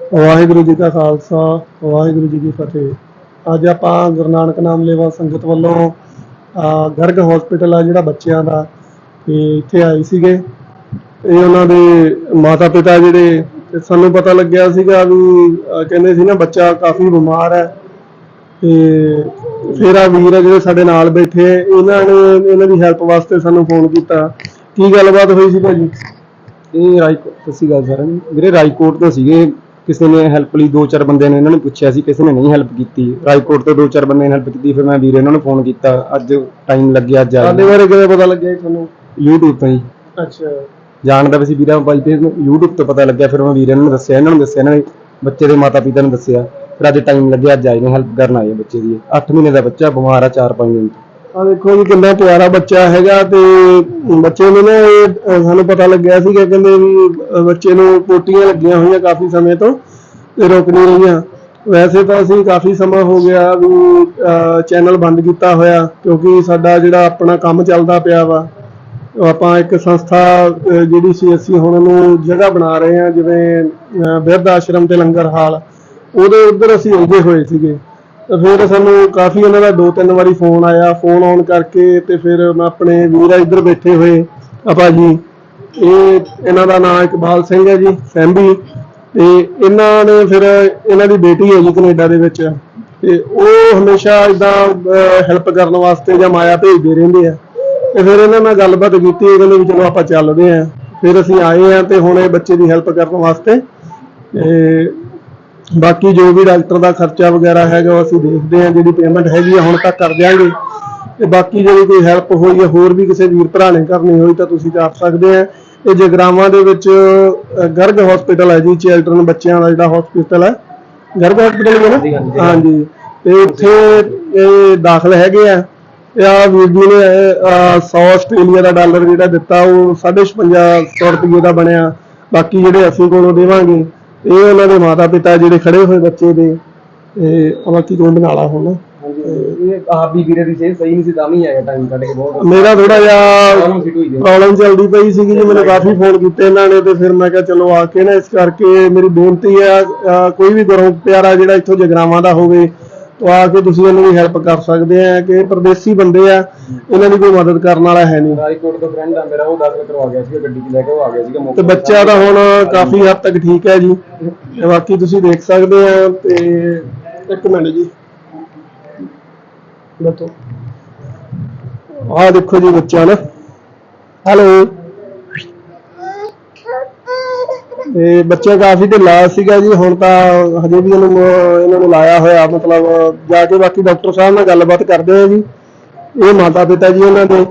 ਵਾਹਿਗੁਰੂ ਜੀ ਕਾ ਖਾਲਸਾ, ਵਾਹਿਗੁਰੂ ਜੀ ਕੀ ਫਤਿਹ। ਅੱਜ ਆਪਾਂ ਗੁਰੂ ਨਾਨਕ ਨਾਮ ਲੇਵਾ ਸੰਗਤ ਵੱਲੋਂ ਗਰਗ ਹਸਪੀਟਲ ਆ ਜਿਹੜਾ ਬੱਚਿਆਂ ਦਾ, ਤੇ ਇੱਥੇ ਆਏ ਸੀਗੇ। ਇਹ ਉਹਨਾਂ ਦੇ ਮਾਤਾ ਪਿਤਾ ਜਿਹੜੇ ਸਾਨੂੰ ਪਤਾ ਲੱਗਿਆ ਸੀਗਾ ਵੀ ਕਹਿੰਦੇ ਸੀ ਨਾ ਬੱਚਾ ਕਾਫੀ ਬਿਮਾਰ ਹੈ। ਤੇ ਫਿਰ ਆ ਵੀਰ ਆ ਜਿਹੜੇ ਸਾਡੇ ਨਾਲ ਬੈਠੇ, ਇਹਨਾਂ ਨੇ, ਇਹਨਾਂ ਦੀ ਹੈਲਪ ਵਾਸਤੇ ਸਾਨੂੰ ਫੋਨ ਕੀਤਾ। ਕੀ ਗੱਲਬਾਤ ਹੋਈ ਸੀ ਭਾਜੀ? ਇਹ ਰਾਜਕੋਟ ਸਤਿ ਸ਼੍ਰੀ ਅਕਾਲ ਵੀਰੇ ਰਾਜਕੋਟ ਤੋਂ ਸੀਗੇ। ਕਿਸੇ ਨੇ ਹੈਲਪ ਲਈ ਦੋ ਚਾਰ ਬੰਦਿਆਂ ਨੇ ਇਹਨਾਂ ਨੂੰ ਪੁੱਛਿਆ ਸੀ ਕਿਸੇ ਨੇ ਨਹੀਂ ਹੈਲਪ ਕੀਤੀ। ਰਾਜਕੋਟ ਤੋਂ ਦੋ ਚਾਰ ਬੰਦਿਆਂ ਨੇ ਹੈਲਪ ਕੀਤੀ ਫਿਰ ਮੈਂ ਵੀਰੇ ਇਹਨਾਂ ਨੂੰ ਫੋਨ ਕੀਤਾ। ਅੱਜ ਟਾਈਮ ਲੱਗਿਆ ਅੱਜ ਆ ਸਾਡੇ ਬਾਰੇ ਕਿਵੇਂ ਪਤਾ ਲੱਗਿਆ ਜੀ ਤੁਹਾਨੂੰ? YouTube ਤੋਂ ਹੀ ਅੱਛਾ। ਜਾਣਦਾ ਵੀ ਸੀ ਵੀਰਾ ਬਾਈ ਤੇ YouTube ਤੋਂ ਪਤਾ ਲੱਗਿਆ ਫਿਰ ਮੈਂ ਵੀਰੇ ਨੂੰ ਦੱਸਿਆ ਇਹਨਾਂ ਨੂੰ ਦੱਸਿਆ ਇਹਨਾਂ ਨੇ ਬੱਚੇ ਦੇ ਮਾਤਾ ਪਿਤਾ ਨੂੰ ਦੱਸਿਆ। ਫਿਰ ਅੱਜ ਟਾਈਮ ਲੱਗਿਆ ਅੱਜ ਆਏ ਨੇ ਹੈਲਪ ਕਰਨ ਆਏ ਆ ਬੱਚੇ ਦੀ। 8 ਮਹੀਨੇ ਦਾ ਬੱਚਾ ਬਿਮਾਰ ਆ 4-5 ਦਿਨ ਤੋਂ। ਆ ਦੇਖੋ ਜੀ ਕਿੰਨਾ ਪਿਆਰਾ ਬੱਚਾ ਹੈਗਾ ਤੇ ਬੱਚੇ ਨੂੰ ਨਾ ਇਹ ਸਾਨੂੰ ਪਤਾ ਲੱਗਿਆ ਸੀਗਾ ਕਹਿੰਦੇ ਵੀ ਬੱਚੇ ਨੂੰ ਪੋਟੀਆਂ ਲੱਗੀਆਂ ਹੋਈਆਂ ਕਾਫੀ ਸਮੇਂ ਤੋਂ ਤੇ ਰੁਕ ਨਹੀਂ ਰਹੀਆਂ। ਵੈਸੇ ਤਾਂ ਅਸੀਂ ਕਾਫੀ ਸਮਾਂ ਹੋ ਗਿਆ ਵੀ ਚੈਨਲ ਬੰਦ ਕੀਤਾ ਹੋਇਆ ਕਿਉਂਕਿ ਸਾਡਾ ਜਿਹੜਾ ਆਪਣਾ ਕੰਮ ਚੱਲਦਾ ਪਿਆ ਵਾ ਆਪਾਂ ਇੱਕ ਸੰਸਥਾ ਜਿਹੜੀ ਸੀ ਅਸੀਂ ਹੁਣ ਉਹਨੂੰ ਜਗ੍ਹਾ ਬਣਾ ਰਹੇ ਹਾਂ, ਜਿਵੇਂ, ਅਹ, ਬਿਰਧ ਆਸ਼ਰਮ ਤੇ ਲੰਗਰ ਹਾਲ। ਉਹਦੇ ਉੱਧਰ ਅਸੀਂ ਉਲਝੇ ਹੋਏ ਸੀਗੇ। ਤੇ ਫਿਰ ਸਾਨੂੰ ਕਾਫੀ ਉਹਨਾਂ ਦਾ ਦੋ ਤਿੰਨ ਵਾਰੀ ਫੋਨ ਆਇਆ ਫੋਨ ਆਨ ਕਰਕੇ ਤੇ ਫਿਰ ਮੈਂ ਆਪਣੇ ਵੀਰਾ ਇੱਧਰ ਬੈਠੇ ਹੋਏ ਆ ਭਾਜੀ। ਇਹ ਇਹਨਾਂ ਦਾ ਨਾਮ ਇਕਬਾਲ ਸਿੰਘ ਹੈ ਜੀ, ਸੈਂਬੀ। ਤੇ ਇਹਨਾਂ ਨੇ ਫਿਰ ਇਹਨਾਂ ਦੀ ਬੇਟੀ ਹੈ ਜੀ ਕੈਨੇਡਾ ਦੇ ਵਿੱਚ। ਤੇ ਉਹ ਹਮੇਸ਼ਾ ਇਦਾਂ ਹੈਲਪ ਕਰਨ ਵਾਸਤੇ ਜਾਂ ਮਾਇਆ ਭੇਜਦੇ ਰਹਿੰਦੇ ਆ। ਤੇ ਫਿਰ ਇਹਨਾਂ ਨਾਲ ਗੱਲਬਾਤ ਕੀਤੀ ਇਹ ਕਹਿੰਦੇ ਵੀ ਚਲੋ ਆਪਾਂ ਚੱਲਦੇ ਆਂ। ਫਿਰ ਅਸੀਂ ਆਏ ਆਂ ਤੇ ਹੁਣ ਇਹ ਬੱਚੇ ਦੀ ਹੈਲਪ ਕਰਨ ਵਾਸਤੇ। ਤੇ ਬਾਕੀ ਜੋ ਵੀ ਡਾਕਟਰ ਦਾ ਖਰਚਾ ਵਗੈਰਾ ਹੈਗਾ ਉਹ ਅਸੀਂ ਦੇਖਦੇ ਆਂ ਜਿਹੜੀ ਪੇਮੈਂਟ ਹੈਗੀ ਆ ਹੁਣ ਤੱਕ ਕਰ ਦਿਆਂਗੇ। ਤੇ ਬਾਕੀ ਜਿਹੜੀ ਕੋਈ ਹੈਲਪ ਹੋਈ ਹੈ ਹੋਰ ਵੀ ਕਿਸੇ ਵੀਰ ਭਰਾ ਨੇ ਕਰਨੀ ਹੋਈ ਤਾਂ ਤੁਸੀਂ ਕਰ ਸਕਦੇ ਆ। ਇਹ ਜਗਰਾਵਾਂ ਦੇ ਵਿੱਚ ਗਰਗ ਹਸਪੀਟਲ ਹੈ ਜੀ ਚਿਲਡਰਨ ਬੱਚਿਆਂ ਦਾ ਜਿਹੜਾ ਹਸਪੀਟਲ ਹੈ ਗਰਗ ਹਸਪੀਟਲ ਹੈ ਹਾਂਜੀ, ਨਾ? ਹਾਂਜੀ। ਤੇ ਉੱਥੇ ਇਹ ਦਾਖਲ ਹੈਗੇ ਆ। ਆ ਵੀਰ ਜੀ ਨੇ 100 ਆਸਟ੍ਰੇਲੀਆ ਦਾ ਡਾਲਰ ਜਿਹੜਾ ਦਿੱਤਾ ਉਹ 5500 ਰੁਪਏ ਦਾ ਬਣਿਆ। ਬਾਕੀ ਜਿਹੜੇ ਅਸੀਂ ਕੋਲੋਂ ਦੇਵਾਂਗੇ ਇਹ ਉਹਨਾਂ ਦੇ ਮਾਤਾ ਪਿਤਾ ਜਿਹੜੇ ਖੜੇ ਹੋਏ ਬੱਚੇ ਦੇ ਤੇ ਬਾਕੀ ਤੂੰ ਬਣਾ ਲਾ ਹੁਣ। ਹਾਂਜੀ ਇਹ ਆਪ ਵੀ ਵੀਰੇ ਦੀ ਸਿਹਤ ਸਹੀ ਨਹੀਂ ਸੀ ਤਾਂ ਵੀ ਆਇਆ ਟਾਈਮ ਕੱਢ ਕੇ ਬਹੁਤ। ਮੇਰਾ ਥੋੜਾ ਜਿਹਾ ਪ੍ਰੋਬਲਮ ਚੱਲਦੀ ਪਈ ਸੀਗੀ ਜੀ ਮੈਨੂੰ ਕਾਫੀ ਫੋਨ ਕੀਤੇ ਇਹਨਾਂ ਨੇ ਤੇ ਫਿਰ ਮੈਂ ਕਿਹਾ ਚਲੋ ਆ ਕੇ ਨਾ ਇਸ ਕਰਕੇ ਮੇਰੀ ਬੇਨਤੀ ਹੈ ਕੋਈ ਵੀ ਗੁਰੂ ਪਿਆਰਾ ਜਿਹੜਾ ਇੱਥੋਂ ਜਗਰਾਵਾਂ ਦਾ ਹੋਵੇ ਉਹ ਆ ਕੇ ਤੁਸੀਂ ਇਹਨਾਂ ਦੀ ਹੈਲਪ ਕਰ ਸਕਦੇ ਆ ਕਿ ਇਹ ਪਰਦੇਸੀ ਬੰਦੇ ਆ ਇਹਨਾਂ ਦੀ ਕੋਈ ਮਦਦ ਕਰਨ ਵਾਲਾ ਹੈ ਨਹੀਂ। ਰਾਜਕੋਟ ਤੋਂ ਫਰੈਂਡ ਆ ਮੇਰਾ ਉਹ 10 ਕਰਵਾ ਗਿਆ ਸੀ ਗੱਡੀ 'ਚ ਲੈ ਕੇ ਉਹ ਆ ਗਿਆ ਸੀਗਾ ਮੌਕੇ ਤੇ ਬੱਚਾ ਤਾਂ ਹੁਣ ਕਾਫੀ ਹੱਦ ਤੱਕ ਠੀਕ ਹੈ ਜੀ। ਤੇ ਬਾਕੀ ਤੁਸੀਂ ਦੇਖ ਸਕਦੇ ਆ ਤੇ ਇੱਕ ਮਿੰਟ ਜੀ। ਬਤੋ ਆਹ ਦੇਖੋ ਜੀ ਬੱਚਾ ਨਾ। ਹੈਲੋ। ਤੇ ਬੱਚਾ ਕਾਫੀ ਢਿੱਲਾ ਸੀਗਾ ਜੀ, ਹੁਣ ਤਾਂ ਹਜੇ ਵੀ ਇਹਨੂੰ, ਇਹਨਾਂ ਨੂੰ ਲਾਇਆ ਹੋਇਆ, ਮਤਲਬ ਜਾ ਕੇ ਬਾਕੀ ਡਾਕਟਰ ਸਾਹਿਬ ਨਾਲ ਗੱਲਬਾਤ ਕਰਦੇ ਆ ਜੀ, ਇਹ ਮਾਤਾ ਪਿਤਾ ਜੀ ਇਹਨਾਂ ਦੇ,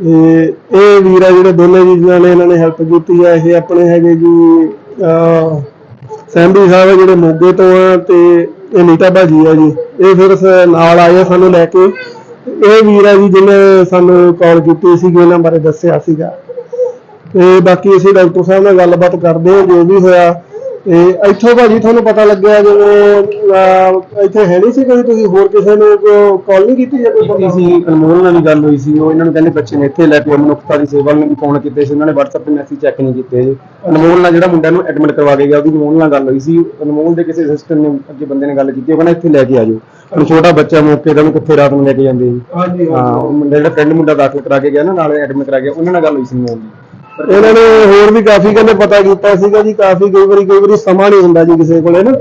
ਤੇ ਇਹ ਵੀਰ ਆ ਜਿਹੜੇ ਦੋਨੇ ਜੀ, ਜਿਨ੍ਹਾਂ ਨੇ ਇਹਨਾਂ ਨੇ ਹੈਲਪ ਕੀਤੀ ਹੈ ਇਹ ਆਪਣੇ ਹੈਗੇ ਜੀ, ਅਹ, ਸੈਂਬੀ ਸਾਹਿਬ ਜਿਹੜੇ ਮੋਗੇ ਤੋਂ ਆ, ਤੇ ਇਹ ਨੀਤਾ ਭਾਜੀ ਆ ਜੀ, ਇਹ ਫਿਰ ਨਾਲ ਆਏ ਆ ਸਾਨੂੰ ਲੈ ਕੇ ਇਹ ਵੀਰ ਆ ਜੀ ਜਿਹਨੇ ਸਾਨੂੰ ਕਾਲ ਕੀਤੀ ਸੀਗੀ ਇਹਨਾਂ ਬਾਰੇ ਦੱਸਿਆ ਸੀਗਾ। ਤੇ ਬਾਕੀ ਅਸੀਂ ਡਾਕਟਰ ਸਾਹਿਬ ਨਾਲ ਗੱਲਬਾਤ ਕਰਦੇ ਹਾਂ ਜੋ ਵੀ ਹੋਇਆ। ਤੇ ਇੱਥੋਂ ਭਾਜੀ ਤੁਹਾਨੂੰ ਪਤਾ ਲੱਗਿਆ ਜਿਵੇਂ ਇੱਥੇ ਹੈ ਨਹੀਂ ਸੀ ਕੋਈ ਤੁਸੀਂ? ਹੋਰ ਕਿਸੇ ਨੂੰ ਕਾਲ ਨਹੀਂ ਕੀਤੀ ਜਾਂ ਕੋਈ ਕੀਤੀ ਸੀ ਅਨਮੋਲ ਨਾਲ ਵੀ ਗੱਲ ਹੋਈ ਸੀ। ਉਹ ਇਹਨਾਂ ਨੂੰ ਕਹਿੰਦੇ ਬੱਚੇ ਨੇ ਇੱਥੇ ਲੈ ਕੇ ਮਨੁੱਖਤਾ ਦੀ ਸੇਵਾ ਨੂੰ ਵੀ ਫੋਨ ਕੀਤੇ ਸੀ? ਉਹਨਾਂ ਨੇ WhatsApp ਤੇ ਮੈਸੇਜ ਚੈੱਕ ਨਹੀਂ ਕੀਤੇ ਜੀ। ਅਨਮੋਲ ਨਾਲ ਜਿਹੜਾ ਮੁੰਡਾ ਨੂੰ ਐਡਮਿਟ ਕਰਵਾ ਕੇ ਗਿਆ ਉਹਦੀ ਅਨਮੋਲ ਨਾਲ ਗੱਲ ਹੋਈ ਸੀ। ਅਨਮੋਲ ਦੇ ਕਿਸੇ ਸਿਸਟਰ ਨੇ ਅੱਗੇ ਬੰਦੇ ਨੇ ਗੱਲ ਕੀਤੀ ਉਹ ਕਹਿੰਦਾ ਇੱਥੇ ਲੈ ਕੇ ਆ ਜਾਓ। ਹੁਣ ਛੋਟਾ ਬੱਚਾ ਮੌਕੇ ਦਾ ਉਹਨੂੰ ਕਿੱਥੇ ਰਾਤ ਨੂੰ ਲੈ ਕੇ ਜਾਂਦੇ ਜੀ? ਹਾਂ ਉਹ ਮੁੰਡਾ ਜਿਹੜਾ ਫਰੈਂਡ ਮੁੰਡਾ ਦਾਖਲ ਕਰਾ ਕੇ ਗਿਆ ਨਾ ਨਾਲੇ ਐਡਮਿਟ ਕਰਾ ਗਿਆ ਉਹਨਾਂ ਨਾਲ ਗੱਲ ਹੋਈ ਸੀ ਅਨਮੋਲ ਦੀ ਇਹਨਾਂ ਨੇ ਹੋਰ ਵੀ ਕਾਫੀ ਕਹਿੰਦੇ ਪਤਾ ਕੀਤਾ ਸੀਗਾ ਜੀ, ਕਾਫੀ ਕਈ ਵਾਰੀ ਕਈ ਵਾਰੀ ਸਮਾਂ ਨਹੀਂ ਹੁੰਦਾ ਜੀ ਕਿਸੇ ਕੋਲੇ ਨਾ।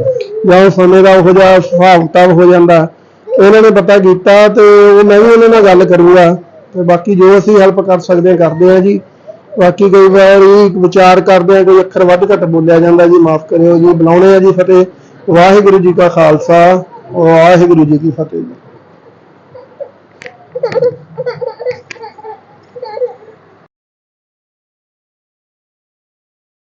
ਜਾਂ ਉਹ ਸਮੇਂ ਦਾ ਉਹੋ ਜਿਹਾ ਹਿਸਾਬ ਕਿਤਾਬ ਹੋ ਜਾਂਦਾ। ਇਹਨਾਂ ਨੇ ਪਤਾ ਕੀਤਾ ਤੇ ਉਹ ਮੈਂ ਵੀ ਉਹਨਾਂ ਨਾਲ ਗੱਲ ਕਰੂੰਗਾ। ਤੇ ਬਾਕੀ ਜੋ ਅਸੀਂ ਹੈਲਪ ਕਰ ਸਕਦੇ ਹਾਂ, ਕਰਦੇ ਹਾਂ ਜੀ। ਬਾਕੀ ਕਈ ਵਾਰੀ ਵਿਚਾਰ ਕਰਦੇ ਹਾਂ, ਕੋਈ ਅੱਖਰ ਵੱਧ ਘੱਟ ਬੋਲਿਆ ਜਾਂਦਾ ਜੀ, ਮਾਫ ਕਰਿਓ ਜੀ। ਬੁਲਾਉਣੇ ਆ ਜੀ ਫਤਿਹ। ਵਾਹਿਗੁਰੂ ਜੀ ਕਾ ਖਾਲਸਾ, ਵਾਹਿਗੁਰੂ ਜੀ ਕੀ ਫਤਿਹ ਜੀ।